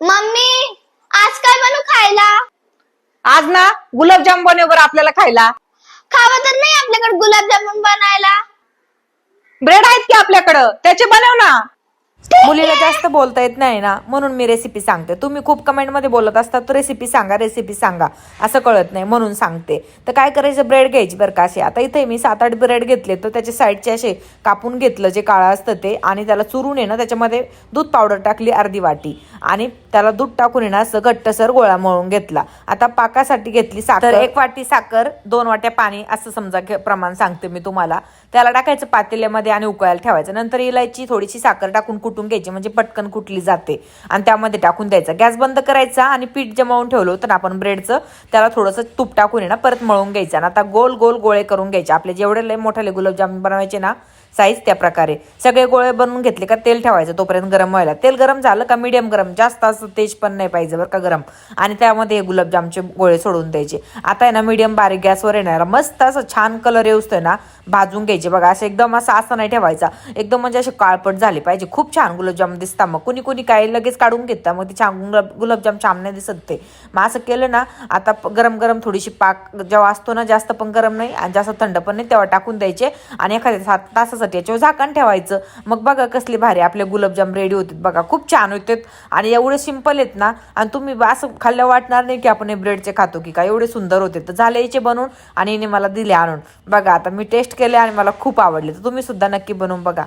Mummy आज काय बनू खायला? आज ना गुलाबजाम बनव बरं आपल्याला खायला. खावं तर नाही आपल्याकडे गुलाबजामुन बनायला. ब्रेड आहेत की आपल्याकडं? त्याचे बनव ना. मुलीला जास्त बोलता येत नाही ना म्हणून मी रेसिपी सांगते. तुम्ही खूप कमेंटमध्ये बोलत असता तर रेसिपी सांगा रेसिपी सांगा. असं कळत नाही म्हणून सांगते. तर काय करायचं ब्रेड घ्यायची बरं का असे आता इथे मी सात आठ ब्रेड घेतले तर त्याच्या साईडचे असे कापून घेतलं जे काळं असतं ते आणि त्याला चुरून येणं ना त्याच्यामध्ये दूध पावडर टाकली अर्धी वाटी. आणि त्याला दूध टाकून येणं असं घट्टसर गोळा मळून घेतला. आता पाकासाठी घेतली साखर. एक वाटी साखर दोन वाट्या पाणी असं समजा प्रमाण सांगते मी तुम्हाला. त्याला टाकायचं पातेल्यामध्ये आणि उकळायला ठेवायचं. नंतर इलायची थोडीशी साखर टाकून कुटून घ्यायची म्हणजे पटकन कुटली जाते. आणि त्यामध्ये टाकून द्यायचा. गॅस बंद करायचा आणि पीठ जमावून ठेवलं होतं ना आपण ब्रेडचं त्याला थोडंसं तूप टाकून आहे ना परत मळून घ्यायचं. आणि आता गोल गोल गोळे करून घ्यायचे. आपले जेवढे लय मोठाले गुलाबजामुन बनवायचे ना साईज त्या प्रकारे. सगळे गोळे बनवून घेतले का तेल ठेवायचं तोपर्यंत गरम व्हायला. तेल गरम झालं का मीडियम गरम. जास्त असं तेज पण नाही पाहिजे बरं का गरम. आणि त्यामध्ये हे गुलाबजामचे गोळे सोडून द्यायचे. आता आहे ना मीडियम बारीक गॅसवर येणार मस्त असं छान कलर येऊस्तोय ना भाजून घ्यायचे. बघा असं एकदम असं असं नाही ठेवायचा. एकदम म्हणजे असे काळपट झाले पाहिजे. खूप छान गुलाबजाम दिसता. मग कुणी कुणी काय लगेच काढून घेता. मग ते छान गुलाब गुलाबजाम छान नाही दिसत ते. मग असं केलं ना आता गरम गरम थोडीशी पाक जेव्हा असतो ना जास्त पण गरम नाही आणि जास्त थंड पण नाही तेव्हा टाकून द्यायचे आणि एखाद्या सात तासासाठी याच्यावर झाकण ठेवायचं. मग बघा कसले भारी आपले गुलाबजाम रेडी होतात. बघा खूप छान होते आणि एवढे सिंपल आहेत ना आणि तुम्ही असं खाल्लं वाटणार नाही की आपण हे ब्रेडचे खातो की काय. एवढे सुंदर होते. तर झाले याचे बनवून आणि मला दिले आणून. बघा आता मी टेस्ट केले आणि मला खूप आवडले. तर तुम्ही सुद्धा नक्की बनवून बघा.